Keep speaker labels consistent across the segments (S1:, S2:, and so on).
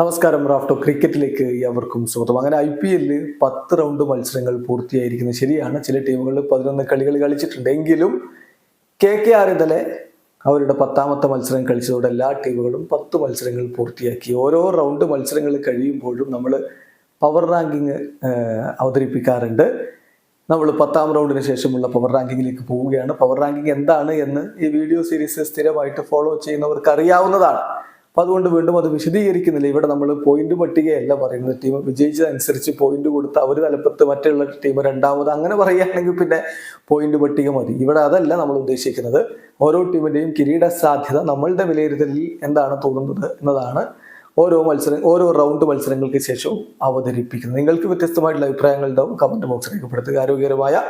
S1: നമസ്കാരം റാഫ്റ്റോ ക്രിക്കറ്റിലേക്ക് എവർക്കും സ്വാഗതം. അങ്ങനെ ഐ പി എല്ലിൽ പത്ത് റൗണ്ട് മത്സരങ്ങൾ പൂർത്തിയായിരിക്കുന്നത് ശരിയാണ്. ചില ടീമുകൾ പതിനൊന്ന് കളികൾ കളിച്ചിട്ടുണ്ട്. എങ്കിലും കെ കെ ആർ ഇന്നലെ അവരുടെ പത്താമത്തെ മത്സരം കളിച്ചതോടെ എല്ലാ ടീമുകളും പത്ത് മത്സരങ്ങൾ പൂർത്തിയാക്കി. ഓരോ റൗണ്ട് മത്സരങ്ങൾ കഴിയുമ്പോഴും നമ്മൾ പവർ റാങ്കിങ് അവതരിപ്പിക്കാറുണ്ട്. നമ്മൾ പത്താം റൗണ്ടിന് ശേഷമുള്ള പവർ റാങ്കിങ്ങിലേക്ക് പോവുകയാണ്. പവർ റാങ്കിങ് എന്താണ് എന്ന് ഈ വീഡിയോ സീരീസ് സ്ഥിരമായിട്ട് ഫോളോ ചെയ്യുന്നവർക്ക് അറിയാവുന്നതാണ് അപ്പൊ അതുകൊണ്ട് വീണ്ടും അത് വിശദീകരിക്കുന്നില്ല. ഇവിടെ നമ്മൾ പോയിന്റ് പട്ടികയല്ല പറയുന്നത്. ടീം വിജയിച്ചതനുസരിച്ച് പോയിന്റ് കൊടുത്ത് അവർ തലപ്പത്ത് മറ്റുള്ള ടീം രണ്ടാമത് അങ്ങനെ പറയുകയാണെങ്കിൽ പിന്നെ പോയിന്റ് പട്ടിക മതി. ഇവിടെ അതല്ല നമ്മൾ ഉദ്ദേശിക്കുന്നത്. ഓരോ ടീമിന്റെയും കിരീട സാധ്യത നമ്മളുടെ വിലയിരുത്തലിൽ എന്താണ് തോന്നുന്നത് എന്നതാണ് ഓരോ മത്സരം ഓരോ റൗണ്ട് മത്സരങ്ങൾക്ക് ശേഷവും അവതരിപ്പിക്കുന്നത്. നിങ്ങൾക്ക് വ്യത്യസ്തമായിട്ടുള്ള അഭിപ്രായങ്ങൾ ഉണ്ടാവും. കമന്റ് ബോക്സ് രേഖപ്പെടുത്തുക. ആരോഗ്യകരമായ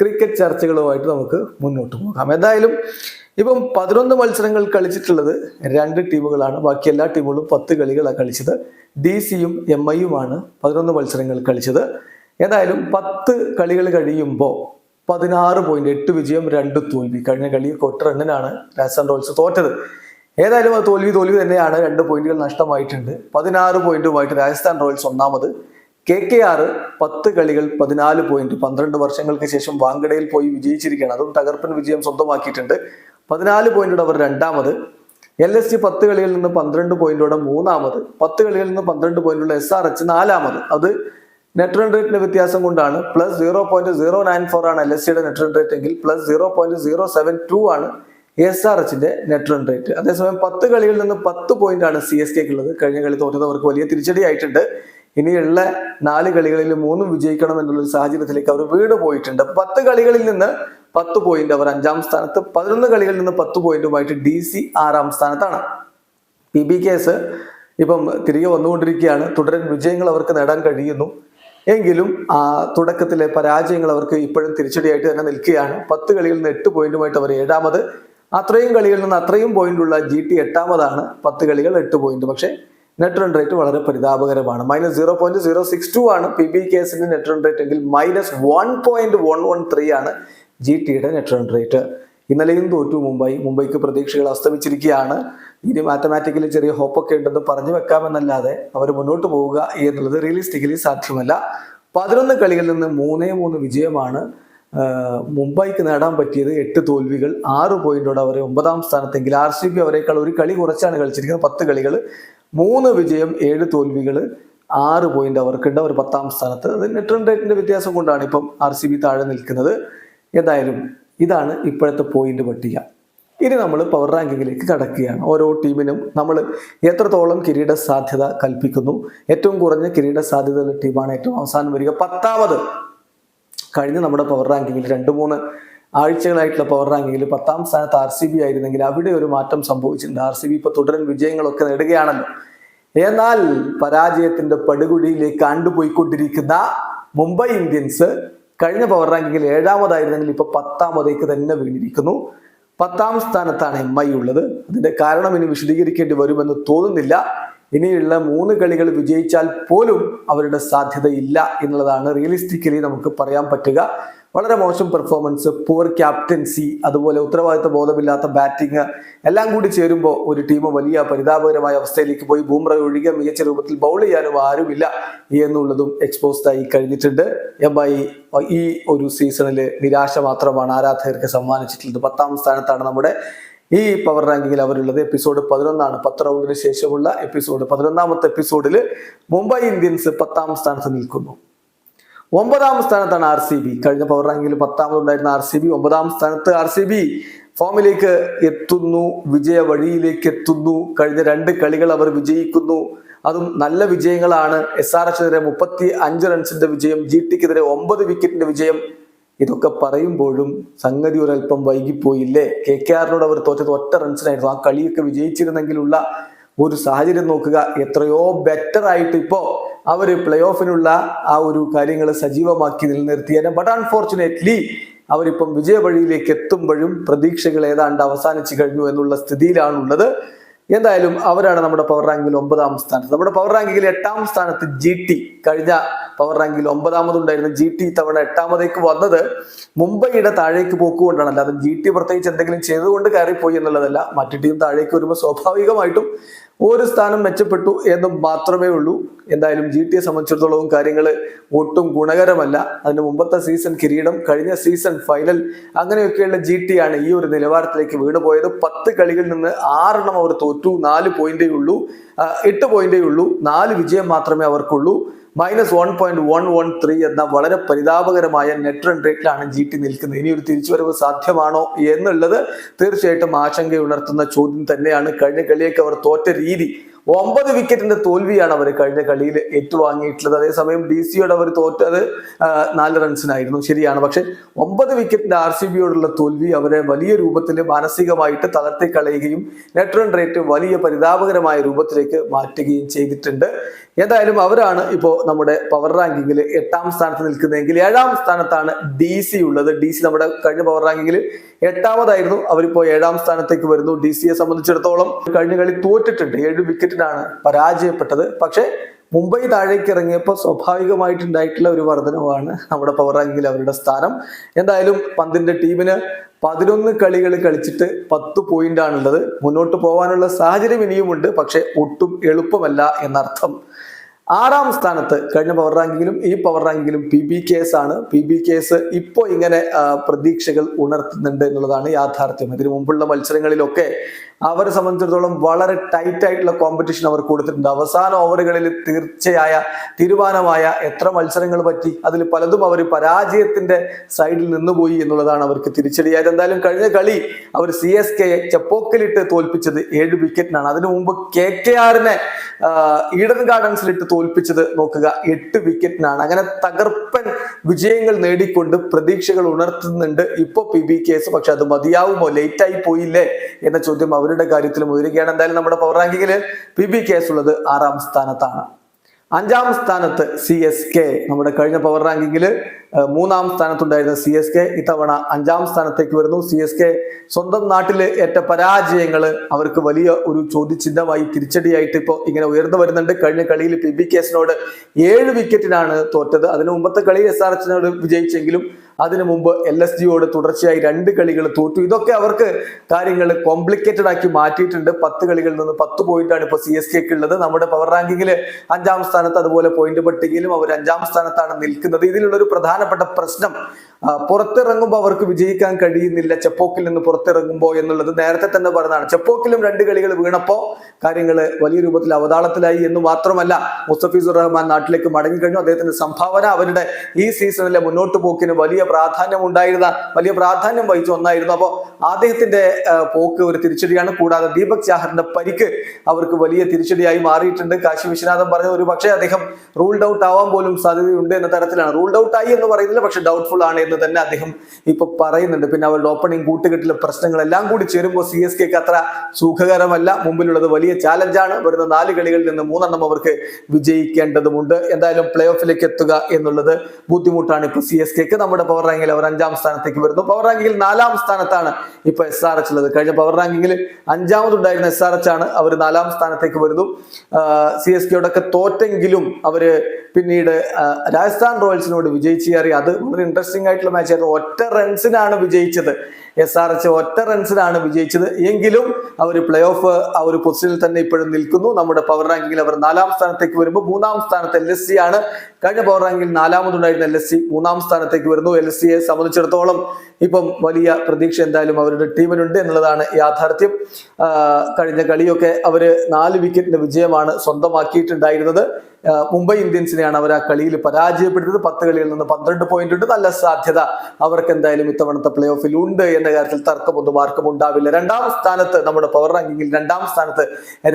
S1: ക്രിക്കറ്റ് ചർച്ചകളുമായിട്ട് നമുക്ക് മുന്നോട്ട് പോകാം. എന്തായാലും ഇപ്പം പതിനൊന്ന് മത്സരങ്ങൾ കളിച്ചിട്ടുള്ളത് രണ്ട് ടീമുകളാണ്. ബാക്കി എല്ലാ ടീമുകളും പത്ത് കളികളാണ് കളിച്ചത്. ഡി സിയും എം ഐയുമാണ് പതിനൊന്ന് മത്സരങ്ങൾ കളിച്ചത്. ഏതായാലും പത്ത് കളികൾ കഴിയുമ്പോൾ പതിനാറ് പോയിന്റ് എട്ട് വിജയം രണ്ട് തോൽവി. കഴിഞ്ഞ കളി ഒറ്റ റണ്ണിനാണ് രാജസ്ഥാൻ റോയൽസ് തോറ്റത്. ഏതായാലും ആ തോൽവി തോൽവി തന്നെയാണ്. രണ്ട് പോയിന്റുകൾ നഷ്ടമായിട്ടുണ്ട്. പതിനാറ് പോയിന്റുമായിട്ട് രാജസ്ഥാൻ റോയൽസ് ഒന്നാമത്. കെ കെ ആർ പത്ത് കളികൾ പതിനാല് പോയിന്റ് പന്ത്രണ്ട് വർഷങ്ങൾക്ക് ശേഷം വാങ്കടയിൽ പോയി വിജയിച്ചിരിക്കുകയാണ്. അതും തകർപ്പൻ വിജയം സ്വന്തമാക്കിയിട്ടുണ്ട്. പതിനാല് പോയിന്റോടെ അവർ രണ്ടാമത്. എൽ എസ് ജി പത്ത് കളികളിൽ നിന്ന് പന്ത്രണ്ട് പോയിന്റോടെ മൂന്നാമത്. പത്ത് കളികളിൽ നിന്ന് പന്ത്രണ്ട് പോയിന്റുള്ള എസ് ആർ എച്ച് നാലാമത്. അത് നെറ്റ് റൺ റേറ്റിന്റെ വ്യത്യാസം കൊണ്ടാണ്. Plus zero point zero nine four ആണ് എൽ എസ് സിയുടെ നെറ്റ് റൺ റേറ്റ് എങ്കിൽ plus zero point zero seven two ആണ് എസ് ആർ എച്ചിന്റെ നെറ്റ് റൺ റേറ്റ് അതേസമയം പത്ത് കളികളിൽ നിന്ന് പത്ത് പോയിന്റ് ആണ് സി എസ് കെക്ക് ഉള്ളത്. കഴിഞ്ഞ കളി തോറ്റതവർക്ക് വലിയ തിരിച്ചടി ആയിട്ടുണ്ട്. ഇനിയുള്ള നാല് കളികളിൽ മൂന്നും വിജയിക്കണം എന്നുള്ള ഒരു സാഹചര്യത്തിലേക്ക് അവർ വീട് പോയിട്ടുണ്ട് പത്ത് കളികളിൽ നിന്ന് പത്ത് പോയിന്റ് അവർ അഞ്ചാം സ്ഥാനത്ത് പതിനൊന്ന് കളികളിൽ നിന്ന് പത്ത് പോയിന്റുമായിട്ട് ഡി സി ആറാം സ്ഥാനത്താണ്. പി ബി കേസ് ഇപ്പം തിരികെ വന്നുകൊണ്ടിരിക്കുകയാണ്. തുടരൻ വിജയങ്ങൾ അവർക്ക് നേടാൻ കഴിയുന്നു. എങ്കിലും ആ തുടക്കത്തിലെ പരാജയങ്ങൾ അവർക്ക് ഇപ്പോഴും തിരിച്ചടിയായിട്ട് തന്നെ നിൽക്കുകയാണ്. പത്ത് കളികളിൽ നിന്ന് എട്ട് പോയിന്റുമായിട്ട് അവർ ഏഴാമത്. അത്രയും കളികളിൽ നിന്ന് അത്രയും പോയിന്റുള്ള ജി ടി എട്ടാമതാണ്. പത്ത് കളികൾ എട്ട് പോയിന്റ് പക്ഷേ നെറ്റ് റൺ റേറ്റ് വളരെ പരിതാപകരമാണ്. Minus zero point zero six two ആണ് പി ബി കേസിന്റെ നെറ്റ് റൺ റേറ്റ് എങ്കിൽ minus one point one one three ആണ് ജി ടിയുടെ നെറ്റ് റൺ റേറ്റ് ഇന്നലെയും തോറ്റു മുംബൈ മുംബൈക്ക് പ്രതീക്ഷകൾ അസ്തമിച്ചിരിക്കുകയാണ്. ഇനി മാത്തമാറ്റിക്കലി ചെറിയ ഹോപ്പൊക്കെ ഉണ്ടെന്ന് പറഞ്ഞു വെക്കാമെന്നല്ലാതെ അവർ മുന്നോട്ട് പോവുക എന്നുള്ളത് റിയലിസ്റ്റിക്കലി സാധ്യമല്ല. പതിനൊന്ന് കളികളിൽ നിന്ന് മൂന്നേ മൂന്ന് വിജയമാണ് മുംബൈക്ക് നേടാൻ പറ്റിയത് എട്ട് തോൽവികൾ ആറ് പോയിന്റോടെ അവരെ ഒമ്പതാം സ്ഥാനത്തെങ്കിൽ ആർ സി ബി അവരെക്കാൾ ഒരു കളി കുറച്ചാണ് കളിച്ചിരിക്കുന്നത്. പത്ത് കളികൾ മൂന്ന് വിജയം ഏഴ് തോൽവികൾ ആറ് പോയിന്റ് അവർക്കുണ്ട്. അവർ പത്താം സ്ഥാനത്ത്. അത് നെറ്റ് റൺ റേറ്റിന്റെ വ്യത്യാസം കൊണ്ടാണ് ഇപ്പം ആർ സി ബി താഴെ നിൽക്കുന്നത്. എന്തായാലും ഇതാണ് ഇപ്പോഴത്തെ പോയിന്റ് പട്ടിക. ഇനി നമ്മൾ പവർ റാങ്കിങ്ങിലേക്ക് കടക്കുകയാണ്. ഓരോ ടീമിനും നമ്മൾ എത്രത്തോളം കിരീട സാധ്യത കൽപ്പിക്കുന്നു. ഏറ്റവും കുറഞ്ഞ കിരീട സാധ്യതയുള്ള ടീമാണ് ഏറ്റവും അവസാനം വരിക. പത്താമത്. കഴിഞ്ഞ നമ്മുടെ പവർ റാങ്കിങ്ങിൽ രണ്ട് മൂന്ന് ആഴ്ചകളായിട്ടുള്ള പവർ റാങ്കിങ്ങിൽ പത്താം സ്ഥാനത്ത് ആർ സി ബി ആയിരുന്നെങ്കിൽ അവിടെ ഒരു മാറ്റം സംഭവിച്ചിട്ടുണ്ട്. ആർ സി ബി ഇപ്പൊ തുടരൻ വിജയങ്ങളൊക്കെ നേടുകയാണല്ലോ. എന്നാൽ പരാജയത്തിന്റെ പടുകുഴിയിലേക്ക് ആണ്ടുപോയിക്കൊണ്ടിരിക്കുന്ന മുംബൈ ഇന്ത്യൻസ് കഴിഞ്ഞ പവർ റാങ്കിങ്ങിൽ ഏഴാമതായിരുന്നെങ്കിൽ ഇപ്പൊ പത്താമതേക്ക് തന്നെ വീണിരിക്കുന്നു. പത്താം സ്ഥാനത്താണ് എം ഐ ഉള്ളത്. അതിന്റെ കാരണം ഇനി വിശദീകരിക്കേണ്ടി വരുമെന്ന് തോന്നുന്നില്ല. ഇനിയുള്ള മൂന്ന് കളികൾ വിജയിച്ചാൽ പോലും അവരുടെ സാധ്യതയില്ല എന്നുള്ളതാണ് റിയലിസ്റ്റിക്കലി നമുക്ക് പറയാൻ പറ്റുക. വളരെ മോശം പെർഫോമൻസ് പുവർ ക്യാപ്റ്റൻസി അതുപോലെ ഉത്തരവാദിത്ത ബോധമില്ലാത്ത ബാറ്റിംഗ് എല്ലാം കൂടി ചേരുമ്പോൾ ഒരു ടീം വലിയ പരിതാപകരമായ അവസ്ഥയിലേക്ക് പോയി. ബൂമ്ര ഒഴികെ മികച്ച രൂപത്തിൽ ബൗൾ ചെയ്യാനും ആരുമില്ല എന്നുള്ളതും എക്സ്പോസ്ഡ് ആയി കഴിഞ്ഞിട്ടുണ്ട്. എബായി ഈ ഒരു സീസണിൽ നിരാശ മാത്രമാണ് ആരാധകർക്ക് സമ്മാനിച്ചിട്ടുള്ളത്. പത്താം സ്ഥാനത്താണ് നമ്മുടെ ഈ പവർ റാങ്കിങ്ങിൽ അവരുള്ളത്. എപ്പിസോഡ് പതിനൊന്നാണ്. പത്ത് റൗണ്ടിന് ശേഷമുള്ള എപ്പിസോഡ് പതിനൊന്നാമത്തെ എപ്പിസോഡിൽ മുംബൈ ഇന്ത്യൻസ് പത്താം സ്ഥാനത്ത് നിൽക്കുന്നു. ഒമ്പതാം സ്ഥാനത്താണ് ആർ സി ബി കഴിഞ്ഞ പവർ റാങ്കിൽ പത്താമതുണ്ടായിരുന്ന ആർ സി ബി ഒമ്പതാം സ്ഥാനത്ത് ആർ സി ബി ഫോമിലേക്ക് എത്തുന്നു. വിജയ വഴിയിലേക്ക് എത്തുന്നു. കഴിഞ്ഞ രണ്ട് കളികൾ അവർ വിജയിക്കുന്നു. അതും നല്ല വിജയങ്ങളാണ്. എസ് ആർ എച്ചിനെതിരെ മുപ്പത്തി അഞ്ച് റൺസിന്റെ വിജയം ജി ടിക്കെതിരെ ഒമ്പത് വിക്കറ്റിന്റെ വിജയം. ഇതൊക്കെ പറയുമ്പോഴും സംഗതി ഒരല്പം വൈകിപ്പോയില്ലേ? കെ കെ ആറിനോട് അവർ തോറ്റത് ഒറ്റ റൺസിനായിരുന്നു ആ കളിയൊക്കെ വിജയിച്ചിരുന്നെങ്കിലുള്ള ഒരു സാഹചര്യം നോക്കുക. എത്രയോ ബെറ്റർ ആയിട്ട് ഇപ്പോ അവർ പ്ലേ ഓഫിനുള്ള ആ ഒരു കാര്യങ്ങൾ സജീവമാക്കി നിലനിർത്തിയേനെ. ബട്ട് അൺഫോർച്ചുനേറ്റ്ലി അവരിപ്പം വിജയ വഴിയിലേക്ക് എത്തുമ്പോഴും പ്രതീക്ഷകൾ ഏതാണ്ട് അവസാനിച്ചു കഴിഞ്ഞു എന്നുള്ള സ്ഥിതിയിലാണുള്ളത്. എന്തായാലും അവരാണ് നമ്മുടെ പവർ റാങ്കിൽ ഒമ്പതാം സ്ഥാനത്ത്. നമ്മുടെ പവർ റാങ്കിൽ എട്ടാം സ്ഥാനത്ത് ജി ടി കഴിഞ്ഞ പവർ റാങ്കിൽ ഒമ്പതാമതുണ്ടായിരുന്ന ജി ടി തവണ എട്ടാമതേക്ക് വന്നത് മുംബൈയുടെ താഴേക്ക് പോക്കുകൊണ്ടാണ് അല്ലാതെ ജി ടി പ്രത്യേകിച്ച് എന്തെങ്കിലും ചെയ്തുകൊണ്ട് കയറിപ്പോയി എന്നുള്ളതല്ല. മറ്റു ടീം താഴേക്ക് വരുമ്പോൾ സ്വാഭാവികമായിട്ടും ഒരു സ്ഥാനം മെച്ചപ്പെട്ടു എന്ന് മാത്രമേ ഉള്ളൂ. എന്തായാലും ജി ടിയെ സംബന്ധിച്ചിടത്തോളവും കാര്യങ്ങൾ ഒട്ടും ഗുണകരമല്ല. അതിന് മുമ്പത്തെ സീസൺ കിരീടം കഴിഞ്ഞ സീസൺ ഫൈനൽ അങ്ങനെയൊക്കെയുള്ള ജി ടി ആണ് ഈ ഒരു നിലവാരത്തിലേക്ക് വീണുപോയത് പത്ത് കളികളിൽ നിന്ന് ആറെണ്ണം അവർ തോറ്റു. നാല് പോയിന്റേ ഉള്ളൂ എട്ട് പോയിന്റേ ഉള്ളൂ നാല് വിജയം മാത്രമേ അവർക്കുള്ളൂ. Minus one point one one three എന്ന വളരെ പരിതാപകരമായ നെറ്റ് റൺ റേറ്റിലാണ് ജി ടി നിൽക്കുന്നത്. ഇനി ഒരു തിരിച്ചുവരവ് സാധ്യമാണോ എന്നുള്ളത് തീർച്ചയായിട്ടും ആശങ്കയുണർത്തുന്ന ചോദ്യം തന്നെയാണ്. കഴിഞ്ഞ കളിയൊക്കെ അവർ തോറ്റ രീതി ഒമ്പത് വിക്കറ്റിന്റെ തോൽവിയാണ് അവർ കഴിഞ്ഞ കളിയിൽ ഏറ്റുവാങ്ങിയിട്ടുള്ളത്. അതേസമയം ഡി സിയോട് അവർ തോറ്റത് നാല് റൺസിനായിരുന്നു ശരിയാണ്. പക്ഷെ ഒമ്പത് വിക്കറ്റിന്റെ ആർ സി ബിയോടുള്ള തോൽവി അവരെ വലിയ രൂപത്തിൽ മാനസികമായിട്ട് തളർത്തി കളയുകയും നെറ്റ് റൺ റേറ്റ് വലിയ പരിതാപകരമായ രൂപത്തിലേക്ക് മാറ്റുകയും ചെയ്തിട്ടുണ്ട്. ഏതായാലും അവരാണ് ഇപ്പോ നമ്മുടെ പവർ റാങ്കിങ്ങിൽ എട്ടാം സ്ഥാനത്ത് നിൽക്കുന്നതെങ്കിൽ ഏഴാം സ്ഥാനത്താണ് ഡി സി ഉള്ളത്. ഡി സി നമ്മുടെ കഴിഞ്ഞ പവർ റാങ്കിങ്ങിൽ എട്ടാമതായിരുന്നു. അവരിപ്പോ ഏഴാം സ്ഥാനത്തേക്ക് വരുന്നു. ഡി സിയെ സംബന്ധിച്ചിടത്തോളം കഴിഞ്ഞ കളി തോറ്റിട്ടുണ്ട്. ഏഴ് വിക്കറ്റിനാണ് പരാജയപ്പെട്ടത്. പക്ഷേ മുംബൈ താഴേക്ക് ഇറങ്ങിയപ്പോൾ സ്വാഭാവികമായിട്ടുണ്ടായിട്ടുള്ള ഒരു വർധനവാണ് നമ്മുടെ പവർ റാങ്കിങ്ങിൽ അവരുടെ സ്ഥാനം. എന്തായാലും പന്തിന്റെ ടീമിന് പതിനൊന്ന് കളികൾ കളിച്ചിട്ട് പത്ത് പോയിന്റ് ആണുള്ളത്. മുന്നോട്ട് പോകാനുള്ള സാഹചര്യം ഇനിയുമുണ്ട്. പക്ഷെ ഒട്ടും എളുപ്പമല്ല എന്നർത്ഥം. ആറാം സ്ഥാനത്ത് കഴിഞ്ഞ പവർ റാങ്കിങ്ങിലും ഈ പവർ റാങ്കിങ്ങിലും പി ബി കേസ് ആണ്. പി ബി കേസ് ഇപ്പോൾ ഇങ്ങനെ പ്രതീക്ഷകൾ ഉണർത്തുന്നുണ്ട് എന്നുള്ളതാണ് യാഥാർത്ഥ്യം. ഇതിനു മുമ്പുള്ള മത്സരങ്ങളിലൊക്കെ അവരെ സംബന്ധിച്ചിടത്തോളം വളരെ ടൈറ്റ് ആയിട്ടുള്ള കോമ്പറ്റീഷൻ അവർ കൊടുത്തിട്ടുണ്ട്. അവസാന ഓവറുകളിൽ തീർച്ചയായ തീരുമാനമായ എത്ര മത്സരങ്ങൾ പറ്റി അതിൽ പലതും അവർ പരാജയത്തിന്റെ സൈഡിൽ നിന്നുപോയി എന്നുള്ളതാണ് അവർക്ക് തിരിച്ചടിയായത്. എന്തായാലും കഴിഞ്ഞ കളി അവർ സി എസ് കെയെ ചെപ്പോക്കിലിട്ട് തോൽപ്പിച്ചത് ഏഴ് വിക്കറ്റിനാണ് അതിനു മുമ്പ് കെ കെ ആറിനെ ഈഡൻ ഗാർഡൻസിലിട്ട് തോൽപ്പിച്ചത് നോക്കുക എട്ട് വിക്കറ്റിനാണ് അങ്ങനെ തകർപ്പൻ വിജയങ്ങൾ നേടിക്കൊണ്ട് പ്രതീക്ഷകൾ ഉണർത്തുന്നുണ്ട്. ഇപ്പൊ പി ബി കേസ് പക്ഷെ അത് മതിയാവുമോ? ലേറ്റായി പോയില്ലേ? എന്ന ചോദ്യം അവരുടെ കാര്യത്തിലും ഉയരുകയാണ്. എന്തായാലും നമ്മുടെ പവർ റാങ്കിങ്ങിൽ പി ബി കേസ് ഉള്ളത് ആറാം സ്ഥാനത്താണ്. അഞ്ചാം സ്ഥാനത്ത് സി എസ് കെ നമ്മുടെ കഴിഞ്ഞ പവർ റാങ്കിങ്ങിൽ മൂന്നാം സ്ഥാനത്തുണ്ടായിരുന്ന സി എസ് കെ ഇത്തവണ അഞ്ചാം സ്ഥാനത്തേക്ക് വരുന്നു. സി എസ് കെ സ്വന്തം നാട്ടിൽ ഏറ്റ പരാജയങ്ങൾ അവർക്ക് വലിയ ഒരു ചോദ്യചിഹ്നമായി തിരിച്ചടിയായിട്ട് ഇപ്പോൾ ഇങ്ങനെ ഉയർന്നു വരുന്നുണ്ട്. കഴിഞ്ഞ കളിയിൽ പി ബി കേസിനോട് ഏഴ് വിക്കറ്റിനാണ് തോറ്റത്. അതിനു മുമ്പത്തെ കളി എസ് ആർ എച്ചിനോട് വിജയിച്ചെങ്കിലും അതിനു മുമ്പ് എൽ എസ് ജിയോട് തുടർച്ചയായി രണ്ട് കളികൾ തോറ്റു. ഇതൊക്കെ അവർക്ക് കാര്യങ്ങൾ കോംപ്ലിക്കേറ്റഡ് ആക്കി മാറ്റിയിട്ടുണ്ട്. പത്ത് കളികളിൽ നിന്ന് പത്ത് പോയിന്റാണ് ഇപ്പോൾ സി എസ് കെക്ക് ഉള്ളത്. നമ്മുടെ പവർ റാങ്കിങ്ങിൽ അഞ്ചാം സ്ഥാനത്ത് അതുപോലെ പോയിന്റ് പട്ടികയിലും അവർ അഞ്ചാം സ്ഥാനത്താണ് നിൽക്കുന്നത്. ഇതിലുള്ള ഒരു പ്രധാനപ്പെട്ട പ്രശ്നം പുറത്തിറങ്ങുമ്പോൾ അവർക്ക് വിജയിക്കാൻ കഴിയുന്നില്ല ചെപ്പോക്കിൽ നിന്ന് പുറത്തിറങ്ങുമ്പോൾ എന്നുള്ളത് നേരത്തെ തന്നെ പറഞ്ഞതാണ്. ചെപ്പോക്കിലും രണ്ട് കളികൾ വീണപ്പോൾ കാര്യങ്ങൾ വലിയ രൂപത്തിൽ അവതാളത്തിലായി എന്ന് മാത്രമല്ല മുസ്തഫീസുർ റഹ്മാൻ നാട്ടിലേക്ക് മടങ്ങിക്കഴിഞ്ഞു അദ്ദേഹത്തിന്റെ സംഭാവന അവരുടെ ഈ സീസണിലെ മുന്നോട്ട് പോക്കിന് വലിയ പ്രാധാന്യം ഉണ്ടായിരുന്ന വലിയ പ്രാധാന്യം വഹിച്ച ഒന്നായിരുന്നു. അപ്പോൾ അദ്ദേഹത്തിന്റെ പോക്ക് ഒരു തിരിച്ചടിയാണ്. കൂടാതെ ദീപക് ചാഹറിന്റെ പരിക്ക് അവർക്ക് വലിയ തിരിച്ചടിയായി മാറിയിട്ടുണ്ട്. കാശി വിശ്വനാഥൻ പറഞ്ഞത് ഒരു പക്ഷേ അദ്ദേഹം റൂൾഡ് ഔട്ട് ആവാൻ പോലും സാധ്യതയുണ്ട് എന്ന തരത്തിലാണ്. റൂൾഡ് ഔട്ട് ആയി എന്ന് പറയുന്നില്ല പക്ഷെ ഡൗട്ട്ഫുൾ ആണ് എന്ന് തന്നെ അദ്ദേഹം ഇപ്പൊ പറയുന്നുണ്ട്. പിന്നെ അവരുടെ ഓപ്പണിംഗ് കൂട്ടുകെട്ടിലെ പ്രശ്നങ്ങളെല്ലാം കൂടി ചേരുമ്പോൾ സി എസ് കെക്ക് അത്ര സുഖകരമല്ല. മുമ്പിലുള്ളത് വലിയ ചാലഞ്ചാണ് വരുന്ന നാല് കളികളിൽ നിന്ന് മൂന്നെണ്ണം അവർക്ക് വിജയിക്കേണ്ടതുമുണ്ട്. എന്തായാലും പ്ലേ ഓഫിലേക്ക് എത്തുക എന്നുള്ളത് ബുദ്ധിമുട്ടാണ് ഇപ്പൊ സി എസ് കെക്ക് നമ്മുടെ പവർ റാങ്കിൽ അവർ അഞ്ചാം സ്ഥാനത്തേക്ക് വരുന്നു. പവർ റാങ്കിങ്ങിൽ നാലാം സ്ഥാനത്താണ് ഇപ്പൊ എസ് ആർ എച്ച് ഉള്ളത്. കഴിഞ്ഞ പവർ റാങ്കിങ്ങിൽ അഞ്ചാമതുണ്ടായിരുന്ന എസ് ആർ എച്ച് ആണ്. അവർ നാലാം സ്ഥാനത്തേക്ക് വരുന്നു. സി എസ് കെയോടൊക്കെ തോറ്റെങ്കിലും അവർ പിന്നീട് രാജസ്ഥാൻ റോയൽസിനോട് വിജയിച്ച് കയറി. അത് വളരെ ഇൻട്രസ്റ്റിംഗ് ആയിട്ടുള്ള മാച്ച് ആയിരുന്നു. ഒറ്റ റൺസിനാണ് വിജയിച്ചത്. എസ് ആർ എച്ച് ഒറ്റ റൺസിനാണ് വിജയിച്ചത്. എങ്കിലും അവർ പ്ലേ ഓഫ് ആ ഒരു പൊസിഷനിൽ തന്നെ ഇപ്പോഴും നിൽക്കുന്നു. നമ്മുടെ പവർ റാങ്കിങ്ങിൽ അവർ നാലാം സ്ഥാനത്തേക്ക് വരുമ്പോൾ മൂന്നാം സ്ഥാനത്ത് എൽ എസ് സി ആണ്. കഴിഞ്ഞ പവർ റാങ്കിൽ നാലാമതുണ്ടായിരുന്ന എൽ എസ് സി മൂന്നാം സ്ഥാനത്തേക്ക് വരുന്നു. എൽ എസ് സിയെ സംബന്ധിച്ചിടത്തോളം ഇപ്പം വലിയ പ്രതീക്ഷ എന്തായാലും അവരുടെ ടീമിനുണ്ട് എന്നുള്ളതാണ് യാഥാർത്ഥ്യം. കഴിഞ്ഞ കളിയൊക്കെ അവർ നാല് വിക്കറ്റിന്റെ വിജയമാണ് സ്വന്തമാക്കിയിട്ടുണ്ടായിരുന്നത്. മുംബൈ ഇന്ത്യൻസിനെയാണ് അവർ ആ കളിയിൽ പരാജയപ്പെടുത്തിയത്. പത്ത് കളിയിൽ നിന്ന് പന്ത്രണ്ട് പോയിന്റ് ഉണ്ട്. നല്ല സാധ്യത. അവർക്ക് എന്തായാലും ഇത്തവണത്തെ പ്ലേ ഓഫിൽ ഉണ്ട് എന്ന കാര്യത്തിൽ തർക്കമൊന്നും ആർക്കും ഉണ്ടാവില്ല. രണ്ടാം സ്ഥാനത്ത് നമ്മുടെ പവർ റാങ്കിങ്ങിൽ രണ്ടാം സ്ഥാനത്ത്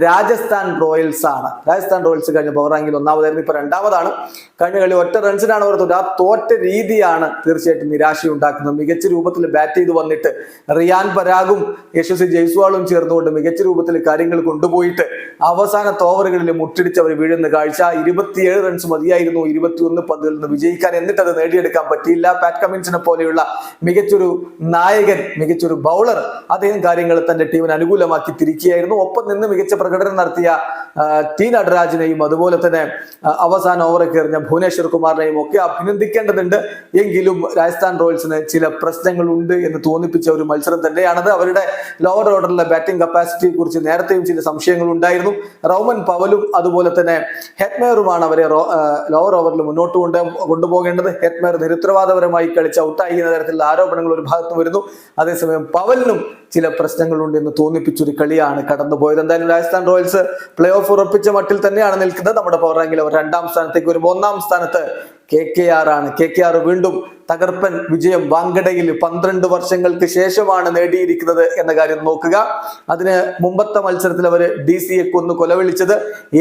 S1: രാജസ്ഥാൻ റോയൽസ് ആണ്. രാജസ്ഥാൻ റോയൽസ് കഴിഞ്ഞ പവർ റാങ്കിൽ ഒന്നാമതായിരുന്നു. ഇപ്പൊ രണ്ടാമതാണ്. കഴിഞ്ഞ കളി ഒറ്റ റൺസിനാണ് അവർ ആ തോറ്റ രീതിയാണ് തീർച്ചയായിട്ടും നിരാശയുണ്ടാക്കുന്നത് മികച്ച രൂപത്തിൽ ബാറ്റ് ചെയ്ത് വന്നിട്ട് റിയാൻ പരാഗും യശസ്വി ജയ്സ്വാളും ചേർന്നുകൊണ്ട് മികച്ച രൂപത്തിൽ കാര്യങ്ങൾ കൊണ്ടുപോയിട്ട് അവസാനത്തെ ഓവറുകളിൽ മുട്ടിടിച്ച് അവർ വീഴുന്ന കാഴ്ച ഇരുപത്തിയേഴ് റൺസ് മതിയായിരുന്നു. ഇരുപത്തിയൊന്ന് പന്തിൽ നിന്ന് വിജയിക്കാൻ എന്നിട്ട് അത് നേടിയെടുക്കാൻ പറ്റിയില്ല. പാറ്റ് കമിൻസിനെ പോലെയുള്ള മികച്ചൊരു നായകൻ മികച്ചൊരു ബൗളർ അദ്ദേഹം കാര്യങ്ങൾ തന്റെ ടീമിന് അനുകൂലമാക്കി തിരിക്കുകയായിരുന്നു. ഒപ്പം നിന്ന് മികച്ച പ്രകടനം നടത്തിയ ടി നടരാജിനെയും അതുപോലെ തന്നെ അവസാന ഓവറൊക്കെ എറിഞ്ഞ ഭുവനേശ്വർ കുമാറിനെയും ഒക്കെ അഭിനന്ദിക്കേണ്ടതുണ്ട്. എങ്കിലും രാജസ്ഥാൻ റോയൽസിന് ചില പ്രശ്നങ്ങളുണ്ട് എന്ന് തോന്നിപ്പിച്ച ഒരു മത്സരം തന്നെയാണത്. അവരുടെ ലോവർ ഓർഡറിലെ ബാറ്റിംഗ് കപ്പാസിറ്റിയെ കുറിച്ച് നേരത്തെയും ചില സംശയങ്ങൾ ഉണ്ടായിരുന്നു റൗമൻ പവലും അതുപോലെ തന്നെ ഹെറ്റ്മേറുമാണ് അവരെ ലോവർ ഓവറിൽ മുന്നോട്ട് കൊണ്ട് കൊണ്ടുപോകേണ്ടത്. ഹെറ്റ്മേർ നിരുത്തരവാദപരമായി കളിച്ച് ഔട്ടായി എന്ന തരത്തിലുള്ള ആരോപണങ്ങൾ ഒരു ഭാഗത്ത് വരുന്നു. അതേസമയം പവലിനും ചില പ്രശ്നങ്ങളുണ്ട് എന്ന് തോന്നിപ്പിച്ചൊരു കളിയാണ് കടന്നുപോയത്. എന്തായാലും രാജസ്ഥാൻ റോയൽസ് പ്ലേ ഓഫ് ഉറപ്പിച്ച മട്ടിൽ തന്നെയാണ് നിൽക്കുന്നത്. നമ്മുടെ പവർ റാങ്കിൽ അവർ രണ്ടാം സ്ഥാനത്തേക്ക് വരുമ്പോൾ ഒന്നാം സ്ഥാനത്ത് കെ കെ ആർ ആണ്. കെ കെ ആർ വീണ്ടും തകർപ്പൻ വിജയം വാങ്കടയിൽ പന്ത്രണ്ട് വർഷങ്ങൾക്ക് ശേഷമാണ് നേടിയിരിക്കുന്നത് എന്ന കാര്യം നോക്കുക. അതിന് മുമ്പത്തെ മത്സരത്തിൽ അവർ ഡി സിയെ കൊന്ന് കൊലവിളിച്ചത്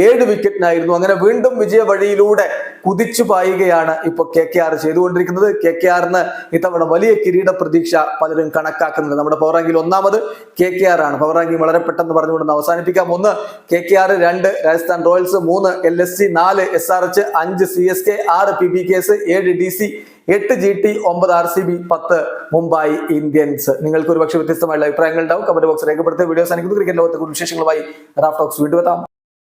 S1: ഏഴ് വിക്കറ്റിനായിരുന്നു. അങ്ങനെ വീണ്ടും വിജയ വഴിയിലൂടെ കുതിച്ചു പായുകയാണ് ഇപ്പോൾ കെ കെ ആർ ചെയ്തുകൊണ്ടിരിക്കുന്നത്. കെ കെ ആറിന് ഇത്തവണ വലിയ കിരീട പ്രതീക്ഷ പലരും കണക്കാക്കുന്നുണ്ട്. നമ്മുടെ പവർ റാങ്കിൽ ഒന്നാമത് കെ കെ ആർ ആണ്. പവർ റാങ്കിൽ വളരെ പെട്ടെന്ന് പറഞ്ഞുകൊണ്ട് അവസാനിപ്പിക്കാം. ഒന്ന് കെ കെ ആർ രണ്ട് രാജസ്ഥാൻ റോയൽസ് മൂന്ന് എൽ എസ് സി നാല് എസ് ആർ എച്ച് അഞ്ച് സി എസ് കെ ആറ് പി ബി കേസ് ഏഴ് ഡി സി എട്ട് ജി ടി ഒമ്പത് ആർ സി ബി പത്ത് മുംബൈ ഇന്ത്യൻസ്. നിങ്ങൾക്ക് ഒരു പക്ഷേ വ്യത്യസ്തമായുള്ള അഭിപ്രായങ്ങൾ ഉണ്ടാവും. കമന്റ് ബോക്സ് രേഖപ്പെടുത്തിയ വീഡിയോസ് അനുഭവം ക്രിക്കറ്റ് ലോകത്തെ കുറിച്ച് വിശേഷങ്ങളുമായി റാഫ് ടോക്സ് വീണ്ടും എത്താം.